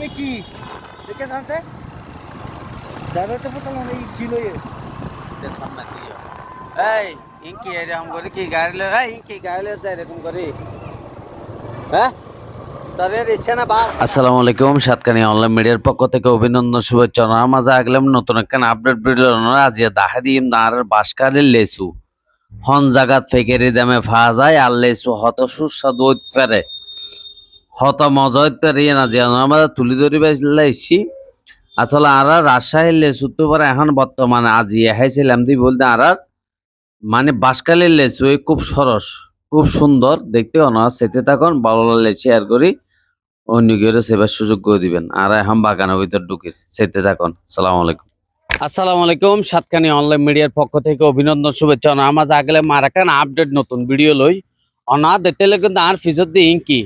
আমি কি? দেখে জানছে ড্রাইভার তো বলছিলাম এই কি লইয়ে সামনে দিও এই ইনকি এরকম করে কি গাড়ি লো এই ইনকি গাড়ি লো এরকম করে। হ্যাঁ? তাদের ইচ্ছে না বাস আসসালামু আলাইকুম সাতকানি অনলাইন মিডিয়ার পক্ষ থেকে অভিনন্দন শুভেচ্ছা। ওনার মাঝে আগলাম নতুন একখান আপডেট ভিডিও ওনারা আজ দাহা দিম আর বাসকালের লেসু। হন জাগাত ফেকেরি দামে ফা যায় আর লেসু হত সুস্বাদু হইতে পারে। হত মজা পারে না যে মাঝে তুলি ধরি বেসছি আসলে আর রাজশাহীর লেসু তো পরে এখন বর্তমানে আজি এহাইছিলাম দি বলতে আর মানে বাসকালের লেচু খুব সরস, খুব সুন্দর, দেখতে না সেতে থাকুন, ভালো লাগলে শেয়ার করি, অন্য কেউ সেবার সুযোগ করে দিবেন। আর এখন বাগানের ভিতর ঢুকি সেতে থাকুন সালাম আলাইকুম। আসসালামু আলাইকুম সাতখানি অনলাইন মিডিয়ার পক্ষ থেকে অভিনন্দন, শুভেচ্ছা আমার আগলে মারাকান আপডেট নতুন ভিডিও লই। অনা দেখতে কিন্তু আর ফিজত দি ইঙ্কি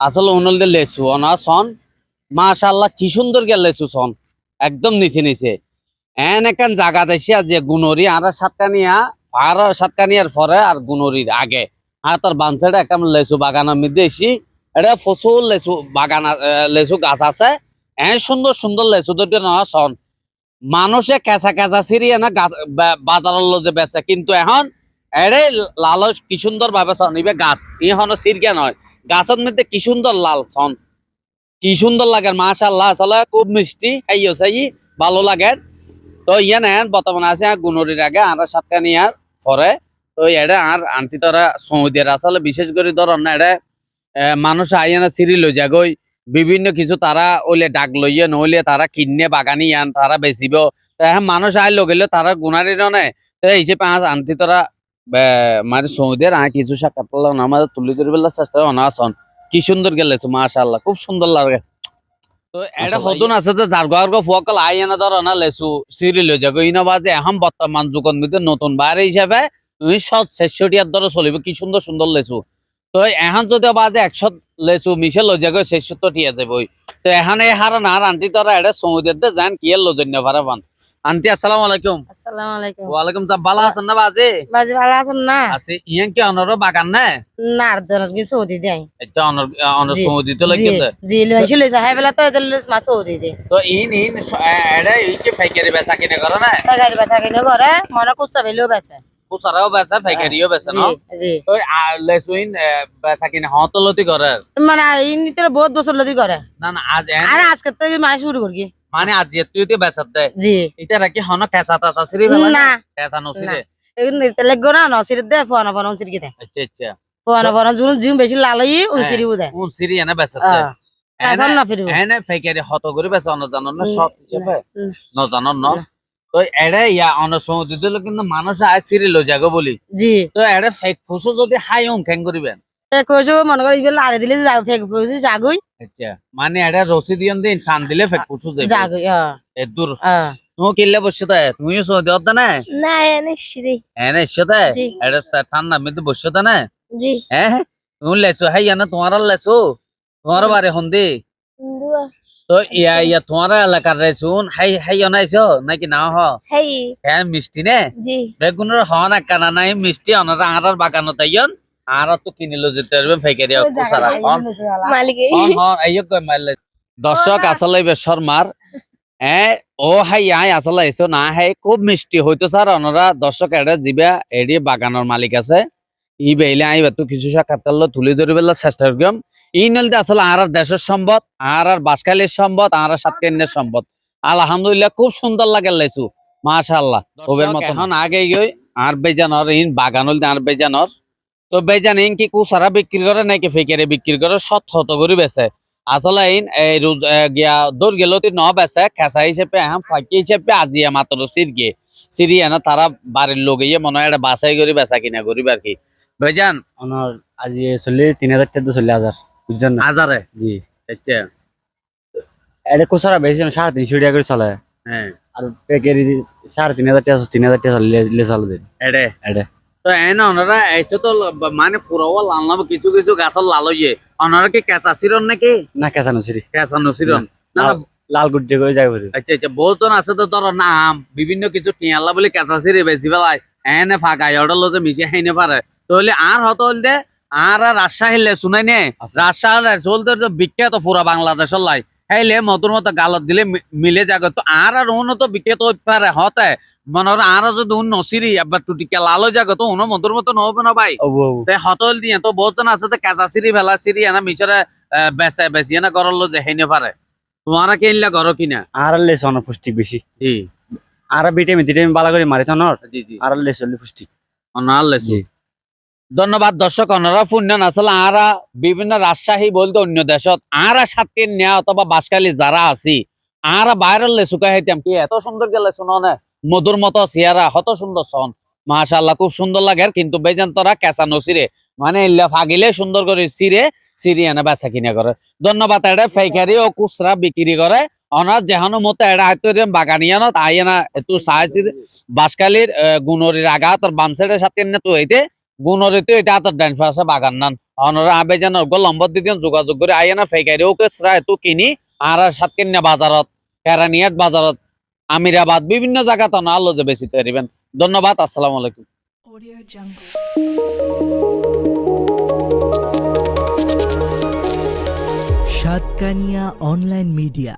আসলে উনল দে লেচু অনা সন। মাশাল্লাহ কি সুন্দর গেল লেচু সন। একদম নিচে নিচে। এন একান জায়গা দেশে যে গুণরি আর সাতকানিয়া আর সাতকানিয়ার পরে আর গুণরির আগে। আর তার বাঞ্চাটা একাম লেচু বাগানের মধ্যে এসি এটা প্রচুর লেসু বাগান এ, গাছ আছে। এন সুন্দর সুন্দর লেচু দুটো না সন। মানুষে কেঁচা কেঁচা সিরিয়ে না গাছ বাজারের লোজে বেচে। কিন্তু এখন এরে লাল কি সুন্দর ভাবে সন ইবে গাছ। ইহন সিরকে নয়। গাছের মধ্যে কি সুন্দর লাল সন কি সুন্দর লাগে মাশাল্লাহ আসলে খুব মিষ্টি এই সেই ভালো লাগে। তো ইয়ে নেন বর্তমানে আছে গুণরির আগে আর সাতকানিয়ার পরে তো এটা আর আন্টি তোরা সৌদির আসলে বিশেষ করে ধরন না এটা মানুষ আইয়ানা সিরি লই যাগই বিভিন্ন কিছু তারা ওলে ডাক লইয়ে নইলে তারা কিনে বাগানি আন তারা বেচিব। মানুষ আই লগেলে তারা গুণারি নে তো এই যে পাঁচ আন্টি তোরা মানে সৌদির আর কিছু সাক্ষাৎ আমাদের তুলি ধরে বেলার চেষ্টা অনাসন কি সুন্দর গেলেছে মাশাআল্লাহ খুব সুন্দর লাগে। তো এটা হতুন আছে যে যার গর গো ফুয়াকল আই এনে ধর না লেসু সিরি লই যাগো ইনা বাজে এখন বর্তমান যুগন মধ্যে নতুন বাইরে হিসাবে তুমি সৎ শেষটিয়ার ধরে চলিব কি সুন্দর সুন্দর লেসু। তো এখন যদি বাজে একশো লেসু মিশে লই যাগো শেষ তো টিয়া যাবই। তো এখন হার না আন্টি তোরা এটা সমুদ্রের দে যান কি লজন্য পারে পান আন্টি আসসালামু আলাইকুম। আসসালামু আলাইকুম। ওয়ালাইকুম সালাম। ভালো আছেন না বাজে? বাজি ভালো আছেন না? আছে। ইয়ান কি অনর বাগান না? না আর জনের কি সৌদি দেয়? এটা অনর অনর জি, সমুদ্র তো জি লাগে জি লইছিল যাই বেলা তো এদের মা সৌদি দে তো ইন ইন এটা এই যে ফাইকারি বেচা কিনে করে না? টাকার বেচা কিনে করে মনে কুচা বেলেও বেচে। খুচরাও বেচা ফাইকারিও বেচা ন? জি। ওই আ- লেসুইন বেচা কিনে হতলতি করে মানে ইনিতে বহুত বছর লদি করে না না আজ আর আজকে মানে শুরু করি মানে আজ তুই তো বেচাত দে। জি। এটা রাখি হন সিরি ফেলা না। কেঁচা নসিরে এগুলো নিতে লাগবে না নসির দে ফোন ফোন সিরি দে আচ্ছা আচ্ছা। ফোন ফোন জুন জিম বেশি লালই উন। সিরি দে কোন সিরি এনে বেচাত দে। কাসাম না ফিরব এনে ফাইকারি হত করে বেচা অন জানো না সব হিসেবে ন? না। তো এড়ে ইয়া অন সমুদ্র দিল কিন্তু মানুষ আয় সিরি লো যাগো বলি। জি। তো এড়ে ফেক ফুসু যদি হাই উম খ্যাং করিবেন কইছো মনে করে আরে দিলে যাও ফেক কইছি জাগুই আচ্ছা মানে এড়ে রসি দিয়ন দিন টান দিলে ফেক ফুসু যাবে। জাগুই হ্যাঁ এ দূর হ্যাঁ তুমি কিনলে বসে তাই তুমিও সৌদি হতে না না এনে সিরি এনে এসে জি। এটা ঠান্ডা মধ্যে বসে তা না? জি। হ্যাঁ তুমি লেছো হাই না তোমার লেছো। তোমার বারে হন্দি তো ইয়া ইয়া তোমার এলাকার রেছুন হাই হাই অনাইছো। নাকি না হ? হ্যাঁ মিষ্টি নে? জি। বেগুনের হন একানা নাই মিষ্টি অনার আনার বাগানো তাইয়ন আর তো কিনিলো যেতে পারবে ফেকারি কুসারা হন হন হন এই মারলে দর্শক আসলে বেসর মার হ্যাঁ ও হাই আই আসলে এসো না হাই খুব মিষ্টি। হয়তো স্যার অনরা দর্শক এটা জিবা এডি বাগানের মালিক আছে। ই বেইলে আই তো কিছু সাক্ষাৎকার তুলি ধরিবেলা চেষ্টা করিম ই নলতে আসলে আর আর দেশের সম্পদ আর আর বাসকালির সম্পদ আর আর সাতকেন্দ্রের সম্পদ। আলহামদুলিল্লাহ খুব সুন্দর লাগে লেচু মাশাআল্লাহ। ওবের মতো এখন আগে গই আর বেজানর ইন বাগান হলতে আর বেজানর। তো বেজান ইন কি কুসারা বিক্রি করে নাকি ফেকারে বিক্রি করে শত শত করে বেচে আসলে ইন এই রোজ গিয়া দূর গেলতি ন বেচে খেসা হিসেবে এখন ফাঁকি হিসেবে আজিয়া মাত্র সিরগে। সিরিয়া না তারা বাড়ির লোক ইয়ে মনে হয় একটা বাছাই করে বেচা কিনা করিব আর কি। বেজান আমার আজি চলি তিন হাজার টাকা চল্লিশ হাজার বুঝছেন না হাজারে জি। আচ্ছা। এটা কুসারা বেশি সাড়ে তিনশো টাকা করে চলে। হ্যাঁ আর পেকেরি সাড়ে তিন হাজার টাকা তিন হাজার টাকা চলে চলে দেন এডে এডে তো এনে ওনারা এসে তো মানে ফুরাও লাল কিছু কিছু গাছের লাল ইয়ে ওনারা কি কেঁচা সিরন নাকি? না কেঁচা সিরি কেঁচা নসিরন না লাল গুড দিয়ে করে পারি আচ্ছা আচ্ছা বহুজন আছে তো ধরো নাম বিভিন্ন কিছু টিয়ালা বলে কেঁচা সিরে বেশি বেলায় এনে ফাঁকা অর্ডার লোতে মিশে খাইনে পারে তাহলে আর হতো হইলে আর আর রাজশাহী লে শুনাই নে রাজশাহী চলতে বিখ্যাত পুরা বাংলাদেশের লাই। হেলে মধুর মতো গালত দিলে মিলে যাবে তো আর আর উনো তো বিকে তো পারে হতে। মনে হয় আর যদি উন নসিরি আবার টুটিকে লালো যাবে তো উনো মধুর মতো নহবে না ভাই। তে হতল দিয়ে তো বহুজন আছে তো কাঁচা সিরি ভেলা সিরি এনা মিচরে বেচে বেচি এনা গরল যে হেনে পারে তোমারা কিনলে গর কিনা? আর লেস পুষ্টি বেশি জি। আর ভিটামিন ভিটামিন বালা করে মারি তনর জি জি। আর লেস পুষ্টি অনালে জি। ধন্যবাদ দর্শক অনারা পুণ্য আসলে আরা বিভিন্ন রাজশাহী বলতে অন্য দেশত। আরা সাতকে নেয়া অথবা বাসকালি যারা আছি, আরা বাইরের লেসুকা হইতাম কি? এত সুন্দর গেলে শুনো না, মধুর মতো সিয়ারা হত সুন্দর সন মাশাআল্লাহ, খুব সুন্দর লাগে। কিন্তু বেজান তোরা কেঁচা নসিরে মানে ইল্লা ফাগিলে সুন্দর করে সিরে সিরি এনে বেচা কিনে করে। ধন্যবাদ এটা ফেকারি ও খুচরা বিক্রি করে। অনার যেহানো মতো এটা হয়তো বাগানিয়ানত আইনা একটু সাহায্য বাসকালির গুণরির বাম সাইডের সাথে এনে তো হইতে গুণরিতে এটা তোর ডান পাশে বাগান নান। অনরা আবে যেন লম্বর দিতে যোগাযোগ করে ওকে শ্রায় তো কিনি আর সাত কিনা বাজারত কেরানিয়াট বাজারত আমিরাবাদ বিভিন্ন জায়গা তো না আলো যে বেশি তৈরিবেন ধন্যবাদ আসসালামু আলাইকুম। Satkania online media.